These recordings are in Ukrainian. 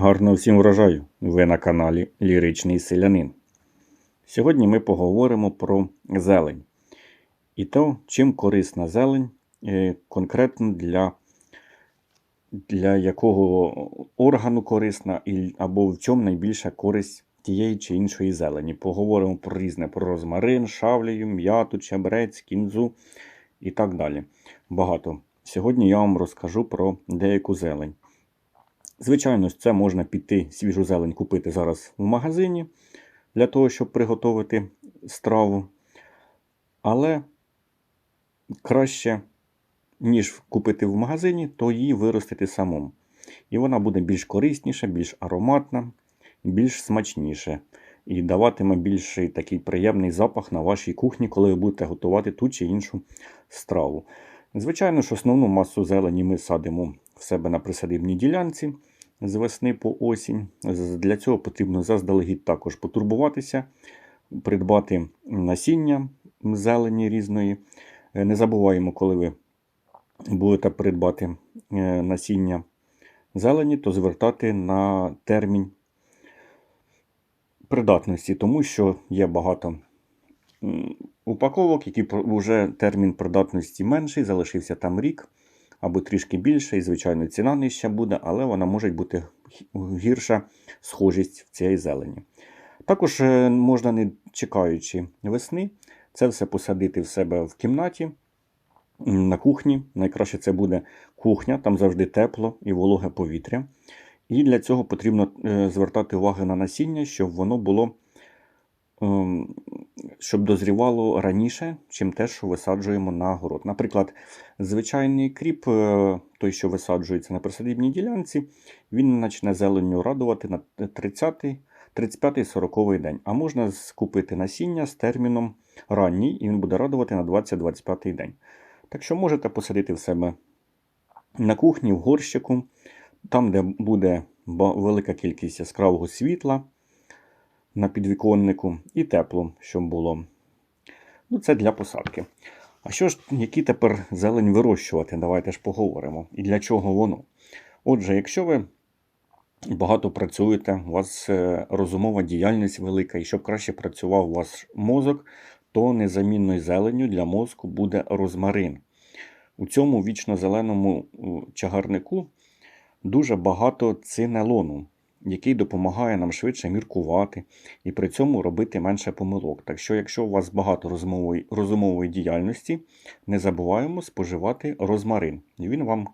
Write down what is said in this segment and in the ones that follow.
Гарного всім врожаю! Ви на каналі Ліричний Селянин. Сьогодні ми поговоримо про зелень і то, чим корисна зелень е, конкретно для, для якого органу корисна, або в чому найбільша користь тієї чи іншої зелені. Поговоримо про різне: про розмарин, шавлію, м'яту, чебрець, кінзу і так далі. Багато. Сьогодні я вам розкажу про деяку зелень. Звичайно, це можна піти свіжу зелень купити зараз в магазині для того, щоб приготувати страву. Але краще, ніж купити в магазині, то її виростити самому. І вона буде більш корисніша, більш ароматна, більш смачніша. І даватиме більший такий приємний запах на вашій кухні, коли ви будете готувати ту чи іншу страву. Звичайно ж, основну масу зелені ми садимо в себе на присадибній ділянці з весни по осінь. Для цього потрібно заздалегідь також потурбуватися, придбати насіння зелені різної. Е, Не забуваємо, коли ви будете придбати е, насіння зелені, то звертати на термін придатності, тому що є багато упаковок, які вже термін придатності менший, залишився там рік або трішки більше, і, звичайно, ціна нижча буде, але вона може бути гірша схожість в цій зелені. Також е, можна, не чекаючи весни, це все посадити в себе в кімнаті, на кухні. Найкраще це буде кухня, там завжди тепло і вологе повітря. І для цього потрібно е, звертати увагу на насіння, щоб воно було, щоб дозрівало раніше, чим те, що висаджуємо на город. Наприклад, звичайний кріп, е, той, що висаджується на присадибній ділянці, він почне зеленню радувати на 30 35-40 день. А можна скупити насіння з терміном ранній, і він буде радувати на 20-25 день. Так що можете посадити в себе на кухні, в горщику, там, де буде велика кількість яскравого світла на підвіконнику, і тепло, щоб було. Ну, це для посадки. А що ж, які тепер зелень вирощувати? Давайте ж поговоримо. І для чого воно? Отже, якщо ви багато працюєте, у вас е, розумова діяльність велика, і щоб краще працював ваш мозок, то незамінною зеленню для мозку буде розмарин. У цьому вічно-зеленому чагарнику дуже багато цинелону, який допомагає нам швидше міркувати і при цьому робити менше помилок. Так що, якщо у вас багато розумової, розумової діяльності, не забуваємо споживати розмарин. Він вам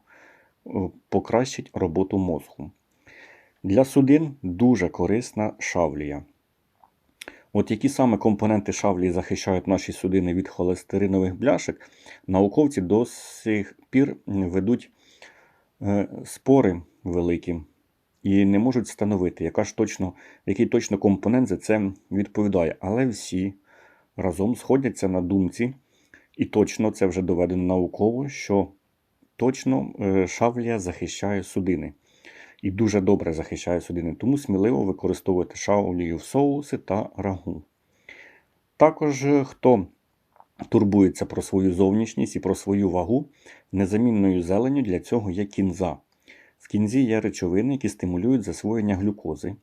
е, покращить роботу мозку. Для судин дуже корисна шавлія. От які саме компоненти шавлії захищають наші судини від холестеринових бляшок, науковці до сих пір ведуть е, спори великі і не можуть встановити, яка ж точно, який точно компонент за це відповідає. Але всі разом сходяться на думці, і точно це вже доведено науково, що точно е, шавлія захищає судини. І дуже добре захищає судини, тому сміливо використовуйте шавлію в соуси та рагу. Також, е, хто турбується про свою зовнішність і про свою вагу, незамінною зеленю для цього є кінза. В кінзі є речовини, які стимулюють засвоєння глюкози.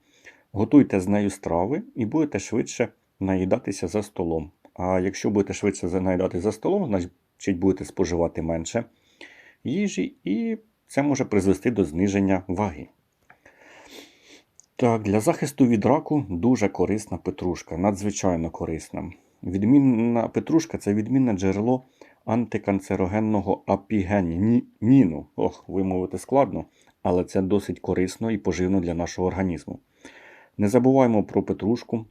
Готуйте з нею страви і будете швидше наїдатися за столом. А якщо будете швидше наїдатися за столом, значить будете споживати менше їжі, і це може призвести до зниження ваги. Так, для захисту від раку дуже корисна петрушка, надзвичайно корисна. Відмінна петрушка це відмінне джерело антиканцерогенного апігеніну. Ох, вимовити складно, але це досить корисно і поживно для нашого організму. Не забуваємо про петрушку,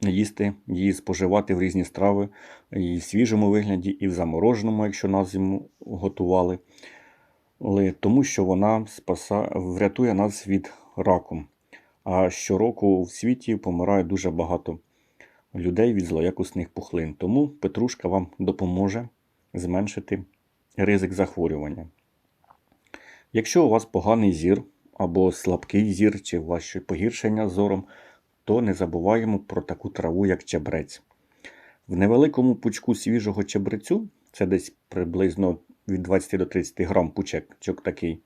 їсти її споживати в різні страви, і в свіжому вигляді, і в замороженому, якщо на зиму готували. Тому що вона спаса, врятує нас від раку. А щороку в світі помирає дуже багато людей від злоякісних пухлин. Тому петрушка вам допоможе зменшити ризик захворювання. Якщо у вас поганий зір або слабкий зір, чи у вас ще погіршення зором, то не забуваємо про таку траву, як чебрець. В невеликому пучку свіжого чебрецю, це десь приблизно від 20 до 30 грам пучечок такий,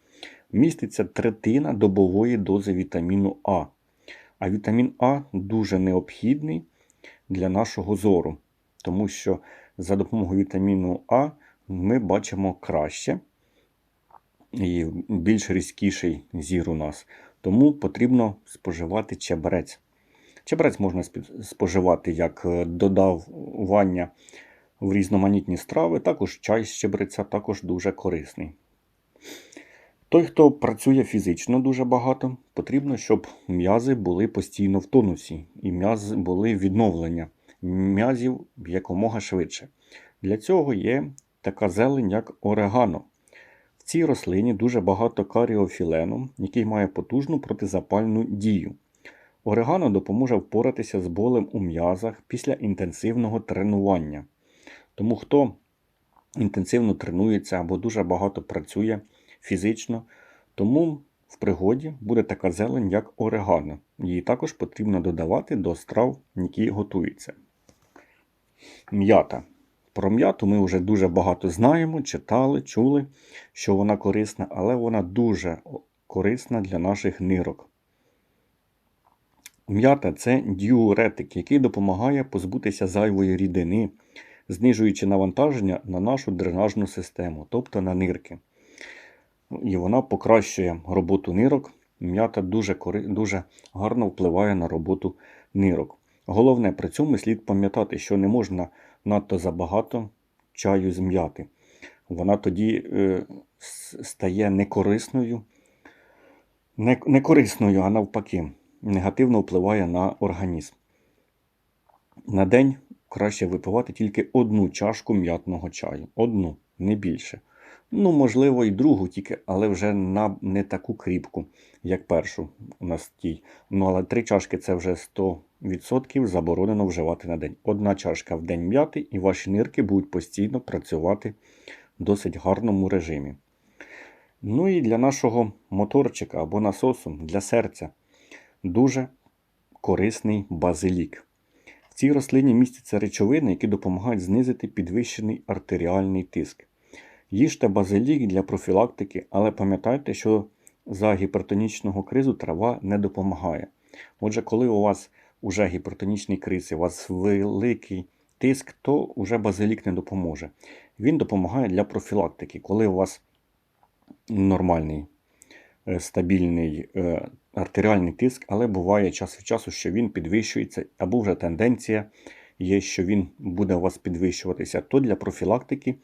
міститься третина добової дози вітаміну А. А вітамін А дуже необхідний для нашого зору, тому що за допомогою вітаміну А ми бачимо краще і більш різкіший зір у нас. Тому потрібно споживати чебрець. Чебрець можна споживати як е, додавання в різноманітні страви, також чай з чебреця також дуже корисний. Той, хто працює фізично дуже багато, потрібно, щоб м'язи були постійно в тонусі і м'язи були відновлення м'язів якомога швидше. Для цього є така зелень, як орегано. Цій рослині дуже багато каріофілену, який має потужну протизапальну дію. Орегано допоможе впоратися з болем у м'язах після інтенсивного тренування. Тому хто інтенсивно тренується або дуже багато працює фізично, тому в пригоді буде така зелень, як орегано. Її також потрібно додавати до страв, які готуються. М'ята. Про м'яту ми вже дуже багато знаємо, читали, чули, що вона корисна, але вона дуже корисна для наших нирок. М'ята це діуретик, який допомагає позбутися зайвої рідини, знижуючи навантаження на нашу дренажну систему, тобто на нирки. І вона покращує роботу нирок. М'ята дуже, дуже гарно впливає на роботу нирок. Головне, при цьому слід пам'ятати, що не можна надто забагато чаю з м'яти. Вона тоді е, стає некорисною, не, не корисною, а навпаки, негативно впливає на організм. На день краще випивати тільки одну чашку м'ятного чаю. Одну, не більше. Ну, можливо, і другу тільки, але вже на не таку кріпку, як першу у нас тій. Ну, але три чашки це вже 100% заборонено вживати на день. Одна чашка в день м'яти, і ваші нирки будуть постійно працювати в досить гарному режимі. Ну і для нашого моторчика або насосу, для серця дуже корисний базилік. В цій рослині містяться речовини, які допомагають знизити підвищений артеріальний тиск. Їжте базилік для профілактики, але пам'ятайте, що за гіпертонічного кризу трава не допомагає. Отже, коли у вас уже гіпертонічний криз, і у вас великий тиск, то вже базилік не допоможе. Він допомагає для профілактики, коли у вас нормальний, е, стабільний е, артеріальний тиск, але буває час від часу, що він підвищується, або вже тенденція є, що він буде у вас підвищуватися, то для профілактики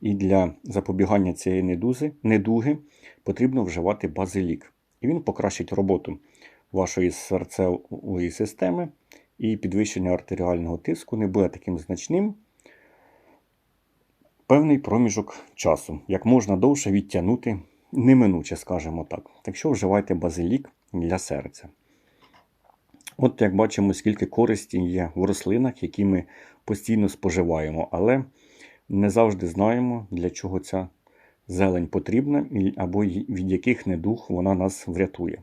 і для запобігання цієї недуги потрібно вживати базилік. І він покращить роботу вашої серцевої системи, і підвищення артеріального тиску не буде таким значним. Певний проміжок часу, як можна довше відтягнути, неминуче, скажімо так. Так що вживайте базилік для серця. От як бачимо, скільки користі є в рослинах, які ми постійно споживаємо, але не завжди знаємо, для чого ця зелень потрібна, або від яких недуг вона нас врятує.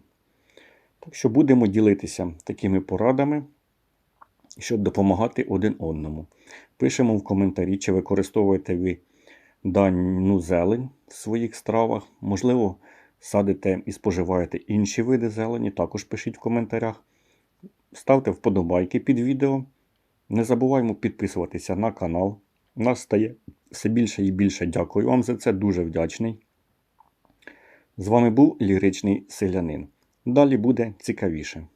Так що будемо ділитися такими порадами, щоб допомагати один одному. Пишемо в коментарі, чи використовуєте ви дану зелень в своїх стравах. Можливо, садите і споживаєте інші види зелені, також пишіть в коментарях. Ставте вподобайки під відео. Не забуваймо підписуватися на канал. Нас стає все більше і більше. Дякую вам за це, дуже вдячний. З вами був ліричний селянин. Далі буде цікавіше.